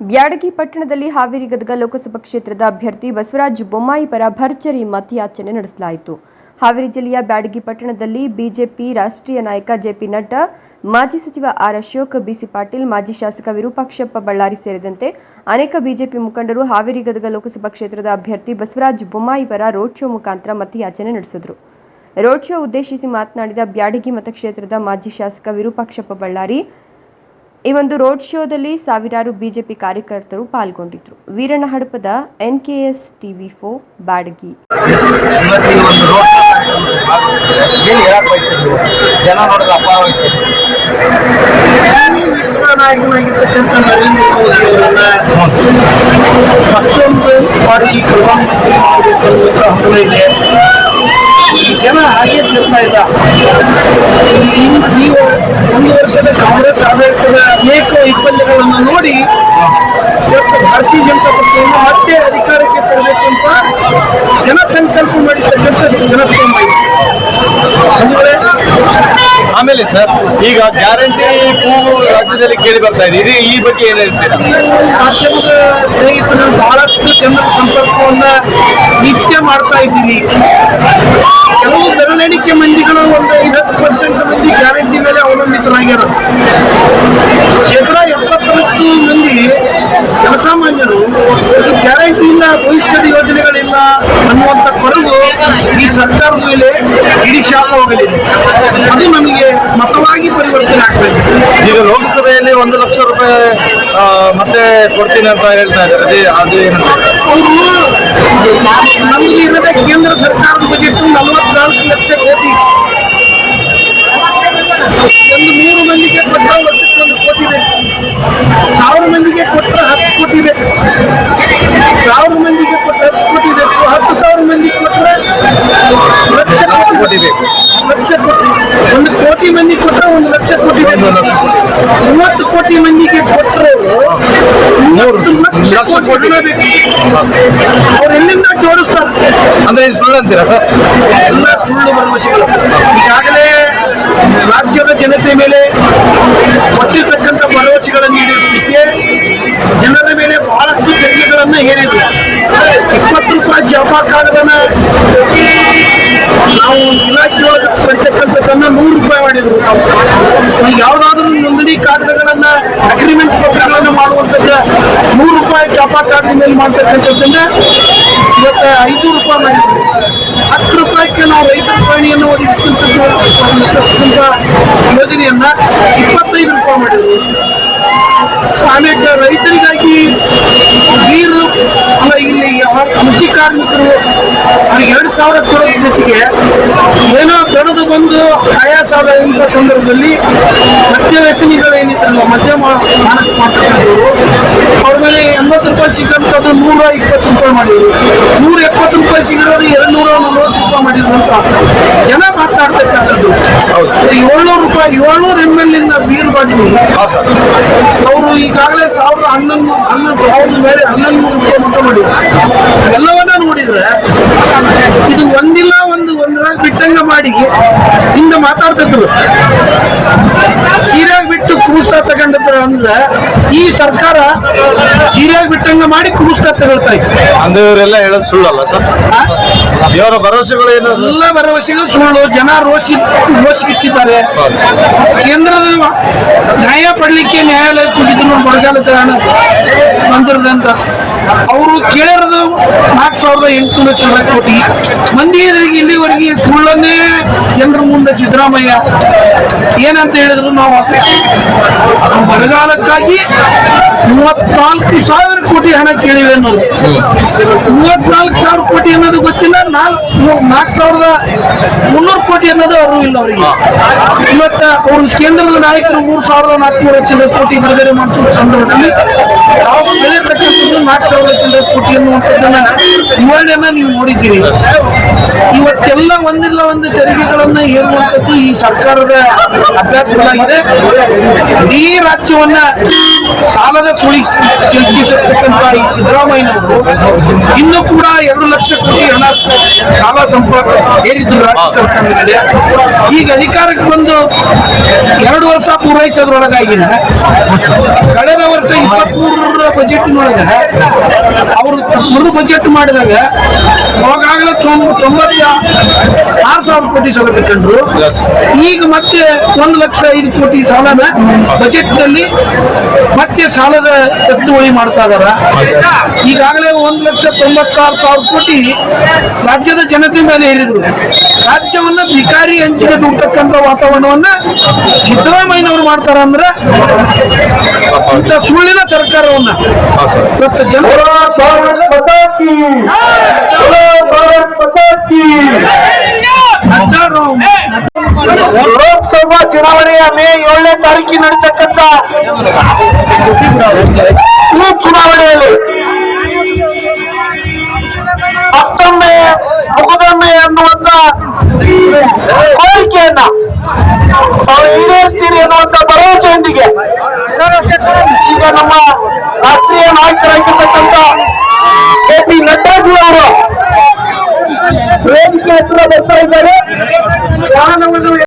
ಬ್ಯಾಡಗಿ ಪಟ್ಟಣದಲ್ಲಿ ಹಾವೇರಿ ಗದಗ ಲೋಕಸಭಾ ಕ್ಷೇತ್ರದ ಅಭ್ಯರ್ಥಿ ಬಸವರಾಜ್ ಬೊಮ್ಮಾಯಿ ಪರ ಭರ್ಜರಿ ಮತಯಾಚನೆ ನಡೆಸಲಾಯಿತು. ಹಾವೇರಿ ಜಿಲ್ಲೆಯ ಬ್ಯಾಡಗಿ ಪಟ್ಟಣದಲ್ಲಿ ಬಿಜೆಪಿ ರಾಷ್ಟ್ರೀಯ ನಾಯಕ ಜೆಪಿ ನಡ್ಡಾ, ಮಾಜಿ ಸಚಿವ ಆರ್ ಅಶೋಕ್, ಬಿಸಿ ಪಾಟೀಲ್, ಮಾಜಿ ಶಾಸಕ ವಿರೂಪಾಕ್ಷಪ್ಪ ಬಳ್ಳಾರಿ ಸೇರಿದಂತೆ ಅನೇಕ ಬಿಜೆಪಿ ಮುಖಂಡರು ಹಾವೇರಿ ಗದಗ ಲೋಕಸಭಾ ಕ್ಷೇತ್ರದ ಅಭ್ಯರ್ಥಿ ಬಸವರಾಜ್ ಬೊಮ್ಮಾಯಿ ಪರ ರೋಡ್ ಶೋ ಮುಖಾಂತರ ಮತಯಾಚನೆ ನಡೆಸಿದರು. ರೋಡ್ ಶೋ ಉದ್ದೇಶಿಸಿ ಮಾತನಾಡಿದ ಬ್ಯಾಡಗಿ ಮತಕ್ಷೇತ್ರದ ಮಾಜಿ ಶಾಸಕ ವಿರೂಪಾಕ್ಷಪ್ಪ ಬಳ್ಳಾರಿ ಈ ಒಂದು ರೋಡ್ ಶೋದಲ್ಲಿ ಸಾವಿರಾರು ಬಿಜೆಪಿ ಕಾರ್ಯಕರ್ತರು ಪಾಲ್ಗೊಂಡಿದ್ರು. ವೀರಣ್ಣ ಹಡಪದ ಎಸ್ ಟಿವಿ ಫೋ ಬಾಡಗಿ. ಜನ ವಿಶ್ವ ನಾಯಕನಾಗಿರ್ತಕ್ಕಂಥ ನರೇಂದ್ರ ಮೋದಿ ಅವರನ್ನ ಮತ್ತೊಂದು ಬಾರಿ ಪ್ರಧಾನಮಂತ್ರಿ ಹಾಗೆ ಇಲ್ಲ ಈ- ಒಂದು ವರ್ಷದ ಕಾಂಗ್ರೆಸ್ ಆಡಳಿತದ ಅನೇಕ ವೈಫಲ್ಯಗಳನ್ನು ನೋಡಿ ಭಾರತೀಯ ಜನತಾ ಪಕ್ಷವನ್ನು ಮತ್ತೆ ಅಧಿಕಾರಕ್ಕೆ ತರಬೇಕು ಅಂತ ಜನ ಸಂಕಲ್ಪ ಮಾಡಿರ್ತಕ್ಕಂಥ ಜನಸ್ತಂಭ ಇದೆ. ಆಮೇಲೆ ಸರ್, ಈಗ ಗ್ಯಾರಂಟಿ ಹೂವು ರಾಜ್ಯದಲ್ಲಿ ಕೇಳಿ ಬರ್ತಾ ಇದೆ. ಇದು ಈ ಬಗ್ಗೆ ಏನ್ ಹೇಳ್ತೀರಾ? ಮಾಧ್ಯಮದ ಸ್ನೇಹಿತರು ಬಹಳಷ್ಟು ಜನರ ಸಂಪರ್ಕವನ್ನ ನಿತ್ಯ ಮಾಡ್ತಾ ಇದ್ದೀನಿ. ಕೆಲವು ಬೆರಳೆಣಿಕೆ ಮಂದಿಗಳು ಒಂದು ಐವತ್ತು ಪರ್ಸೆಂಟ್ ಮಂದಿ ಗ್ಯಾರಂಟಿ ಮೇಲೆ ಅವಲಂಬಿತರಾಗ್ಯಾರ. ಶೇಕಡ ಎಪ್ಪತ್ತರಷ್ಟು ಮಂದಿ ಜನಸಾಮಾನ್ಯರು ಈ ಇಲ್ಲ ಭವಿಷ್ಯದ ಯೋಜನೆಗಳಿಲ್ಲ ಅನ್ನುವಂಥ ಕೊರಗು ಈ ಸರ್ಕಾರದ ಮೇಲೆ ಇಡೀ ಶಾಪ ಹೋಗಲಿದೆ. ಅದು ನಮಗೆ ಮತವಾಗಿ ಪರಿವರ್ತನೆ ಆಗ್ತಾ ಈಗ ಲೋಕಸಭೆಯಲ್ಲಿ ಒಂದು ಲಕ್ಷ ರೂಪಾಯಿ ಮತ್ತೆ ಕೊಡ್ತೀನಿ ಅಂತ ಹೇಳ್ತಾ ಇದ್ದಾರೆ. ಅದೇ ಅದು ಏನಂತ ಅವರು ನಮಗೆ ಇರಬೇಕು ಕೇಂದ್ರ ಸರ್ಕಾರದ ಬಜೆಟ್ ನಲವತ್ನಾಲ್ಕು ಲಕ್ಷ ಕೋಟಿ ಕೋಟಿ ಬೇಕು. ಲಕ್ಷ ಕೋಟಿ. ಒಂದು ಕೋಟಿ ಮಂದಿ ಕೊಟ್ಟರೆ ಒಂದು ಲಕ್ಷ ಕೋಟಿ ಒಂದು ಲಕ್ಷ ಕೋಟಿ. ಮೂವತ್ತು ಕೋಟಿ ಮಂದಿಗೆ ಕೊಟ್ಟರೆ ಮೂವತ್ತು ಲಕ್ಷ ಕೋಟಿ. ಬೇಕು. ಅವ್ರು ಎಲ್ಲಿಂದ ಜೋಡಿಸ್ತಾರೆ ಅಂದ್ರೆ ಇದು ಸುಳ್ಳು ಅಂತೀರಾ ಸರ್? ಎಲ್ಲ ಸುಳ್ಳು ಭರವಸೆಗಳು. ಈಗಾಗಲೇ ರಾಜ್ಯದ ಜನತೆ ಮೇಲೆ ಕೊಟ್ಟಿರ್ತಕ್ಕಂಥ ಭರವಸೆಗಳನ್ನು ಈಡೇರಿಸಲಿಕ್ಕೆ ಜನರ ಮೇಲೆ ಬಹಳಷ್ಟು ತೆರಿಗೆಗಳನ್ನು ಹೇರಿದ್ರು. ಇಪ್ಪತ್ತು ರೂಪಾಯಿ ಜಪಾ ಕಾರ್ಡನ್ನ ನಾವು ಇಲಾಖೆಯೊಳಗೆ ಬರ್ತಕ್ಕಂಥದ್ದನ್ನ ನೂರು ರೂಪಾಯಿ ಮಾಡಿದ್ರು ನಾವು. ಯಾವ್ದಾದ್ರೂ ನೋಂದಣಿ ಕಾಗದಗಳನ್ನ ಅಗ್ರಿಮೆಂಟ್ ಪತ್ರಗಳನ್ನ ಮಾಡುವಂಥದ್ದು ನೂರು ರೂಪಾಯಿ ಚಾಪಾ ಕಾರ್ಡ್ ಮೇಲೆ ಮಾಡ್ತಕ್ಕಂಥದ್ದನ್ನ ಇವತ್ತು ಐದು ರೂಪಾಯಿ ಮಾಡಿದ್ರು. ಹತ್ತು ರೂಪಾಯಿಗೆ ನಾವು ರೈತರ ಪ್ರಾಣಿಯನ್ನು ಒದಗಿಸಿದಂಥ ಯೋಜನೆಯನ್ನ ಇಪ್ಪತ್ತೈದು ರೂಪಾಯಿ ಮಾಡಿದ್ರು. ಆಮೇಲೆ ರೈತರಿಗಾಗಿ ನೀರು ಅಲ್ಲ, ಇಲ್ಲಿ ಕೃಷಿ ಕಾರ್ಮಿಕರು ಅವ್ರಿಗೆ ಎರಡು ಸಾವಿರ ಕೊಡೋದ್ರ ಜೊತೆಗೆ ಏನೋ ಬೆಳೆದು ಬಂದು ಆಯಾಸ ಇಂಥ ಸಂದರ್ಭದಲ್ಲಿ ಮಧ್ಯ ವ್ಯಸನಿಗಳು ಏನಿದ್ರಲ್ಲ ಮದ್ಯ ಮಾರಾಟ ಮಾಡ್ತಕ್ಕಂಥವ್ರು ಅವ್ರ ಮೇಲೆ ಎಂಬತ್ತು ರೂಪಾಯಿ ಸಿಗಂಥದ್ದು ನೂರ ಇಪ್ಪತ್ತು ರೂಪಾಯಿ ಮಾಡಿದ್ರು. ನೂರ ಎಪ್ಪತ್ತು ರೂಪಾಯಿ ಸಿಗಿರೋದು ಎರಡು ನೂರ ನಲವತ್ತು ಅಂತ ಜನ ಮಾತಾಡ್ತಕ್ಕಂಥದ್ದು ಸೊ ಏಳ್ನೂರು ರೂಪಾಯಿ ಏಳ್ನೂರು ಎಂ ಎಲ್ ಇಂದ ಬೀರ್ ಸರ್. ಅವರು ಈಗಾಗಲೇ ಸಾವಿರದ ಹನ್ನೊಂದು ಹನ್ನೊಂದು ಸಾವಿರದ ಮೇಲೆ ಹನ್ನೊಂದು ರೂಪಾಯಿ ಮಟ್ಟ ಮಾಡಿದ್ರು. ಎಲ್ಲವನ್ನ ನೋಡಿದ್ರೆ ಇದು ಒಂದಿಲ್ಲ ಒಂದು ಒಂದ್ರಾಗ ಬಿಟ್ಟಂಗ ಮಾಡಿ ಹಿಂದೆ ಮಾತಾಡ್ತಿದ್ರು. ಕುರುಸ್ತಾ ಅಂದ್ರೆ ಈ ಸರ್ಕಾರ ಸೀರೆಯಾಗಿ ಬಿಟ್ಟಂಗ ಮಾಡಿ ಕುರುಸ್ತಾ ತಗೊಳ್ತಾ ಇತ್ತು ಅಂದ್ರೆ ಇವರೆಲ್ಲ ಹೇಳೋದು ಸುಳ್ಳಲ್ಲ ಸರ್? ಇವರ ಭರವಸೆಗಳು ಏನು? ಎಲ್ಲ ಭರವಸೆಗಳು ಸುಳ್ಳು. ಜನ ರೋಷಿ ರೋಷಿಟ್ಟಿದ್ದಾರೆ ಕೇಂದ್ರದ ನ್ಯಾಯ ಪಡಲಿಕ್ಕೆ ನ್ಯಾಯಾಲಯ ಕೂಗಿದ್ರು ಬರಗಾಲ ಬಂದಿರದಂತ. ಅವರು ಕೇಳಿರೋದು ನಾಲ್ಕು ಸಾವಿರದ ಎಂಟುನೂರ ಚಿಲ್ಲರೆ ಕೋಟಿ ಮಂದಿ ಇಲ್ಲಿವರೆಗೆ ಸುಳ್ಳನ್ನೇ ಜನರ ಮುಂದೆ ಸಿದ್ದರಾಮಯ್ಯ. ಏನಂತ ಹೇಳಿದ್ರು ನಾವು. ಬರಗಾಲಕ್ಕಾಗಿ ಮೂವತ್ನಾಲ್ಕು ಸಾವಿರ ಕೋಟಿ ಹಣ ಕೇಳಿವೆ ಅನ್ನೋದು. ಮೂವತ್ನಾಲ್ಕು ಸಾವಿರ ಕೋಟಿ ಅನ್ನೋದು ಗೊತ್ತಿಲ್ಲ, ನಾಲ್ಕು ನಾಲ್ಕು ಸಾವಿರದ ಮುನ್ನೂರು ಕೋಟಿ ಅನ್ನೋದು ಅವರು ಇಲ್ಲ ಅವರಿಗೆ. ಇವತ್ತ ಅವರು ಕೇಂದ್ರದ ನಾಯಕರು ಮೂರು ಸಾವಿರದ ನಾಲ್ಕುನೂರ ಚಿಲ್ಲರೆ ಕೋಟಿ ಬಿಡುಗಡೆ ಮಾಡ್ತಿದ್ದ ಸಂದರ್ಭದಲ್ಲಿ ಯಾವ ಬೆಲೆ ಬೆಳೆಯತಕ್ಕಂಥದ್ದು ನಾಲ್ಕು ಸಾವಿರದ ಚಿಲ್ಲರೆ ಕೋಟಿ ಅನ್ನುವಂಥದ್ದನ್ನ ವಿವರಣೆಯನ್ನ ನೀವು ನೋಡಿದ್ದೀರಿ. ಇವತ್ತೆಲ್ಲ ಒಂದಿಲ್ಲ ಒಂದು ತೆರಿಗೆಗಳನ್ನ ಹೇರುವಂಥದ್ದು ಈ ಸರ್ಕಾರದ ಅಭ್ಯಾಸಗಳಾಗಿದೆ. ಇಡೀ ರಾಜ್ಯವನ್ನ ಸಾಲದ ಸುಳಿ ಸಿಲುಕಿಸಿರ್ತಕ್ಕಂಥ ಈ ಸಿದ್ದರಾಮಯ್ಯನವರು. ಇನ್ನು ಕೂಡ ಎರಡು ಲಕ್ಷ ಕೋಟಿ ಹಣ ಸಾಲ ಸಂಪರ್ಕ ಏರಿದ್ದು ರಾಜ್ಯ ಸರ್ಕಾರದಲ್ಲಿ ಈಗ ಅಧಿಕಾರಕ್ಕೆ ಬಂದು ಎರಡು ವರ್ಷ ಪೂರೈಸೋದ್ರೊಳಗಾಗಿದೆ ಕಳೆದ ವರ್ಷ ಇಪ್ಪತ್ಮೂರರ ಬಜೆಟ್ನೊಳಗೆ ಅವರು ಮೂರು ಬಜೆಟ್ ಮಾಡಿದಾಗ ಅವಾಗಲೇ ತೊಂಬತ್ತ ಆರು ಸಾವಿರ ಕೋಟಿ ಸಾಲ ಕಟ್ಕೊಂಡ್ರು ಈಗ ಮತ್ತೆ ಒಂದು ಲಕ್ಷ ಐದು ಕೋಟಿ ಸಾಲನ ಬಜೆಟ್ನಲ್ಲಿ ಮತ್ತೆ ಸಾಲದ ಎತ್ತುವಳಿ ಮಾಡ್ತಾ ಇದಾರ ಈಗಾಗಲೇ ಒಂದು ಲಕ್ಷ ತೊಂಬತ್ತಾರು ಸಾವಿರ ಕೋಟಿ ರಾಜ್ಯದ ಜನತೆ ಮೇಲೆ ಹೇರಿದ್ರು ರಾಜ್ಯವನ್ನ ಸ್ವೀಕಾರಿ ಹಂಚಿಗೆ ದುಡ್ತಕ್ಕಂಥ ವಾತಾವರಣವನ್ನ ಸಿದ್ದರಾಮಯ್ಯನವರು ಮಾಡ್ತಾರ ಅಂದ್ರೆ ಇಂಥ ಸುಳ್ಳಿನ ಸರ್ಕಾರವನ್ನ. ಇವತ್ತು ಜನರ ಹದಿನಾರು ಲೋಕಸಭಾ ಚುನಾವಣೆಯ ಮೇ ಏಳನೇ ತಾರೀಕಿಗೆ ನಡೀತಕ್ಕಂಥ ಈ ಚುನಾವಣೆಯಲ್ಲಿ ಮತ್ತೊಮ್ಮೆ ಮುಗುದೊಮ್ಮೆ ಅನ್ನುವಂತ ಕೋರಿಕೆಯನ್ನ ತಾವು ಈಡೇರಿಸ್ತೀರಿ ಅನ್ನುವಂತ ಭರವಸೆಯೊಂದಿಗೆ ಈಗ ನಮ್ಮ ರಾಷ್ಟ್ರೀಯ ನಾಯಕರಾಗಿರ್ತಕ್ಕಂಥ ಕೆ ಪಿ ನಡ್ಡಾಜಿ ಅವರು ವೇದಿಕೆ ಹತ್ರ ಬರ್ತಾ ಇದ್ದಾರೆ ವಾಹನವನ್ನು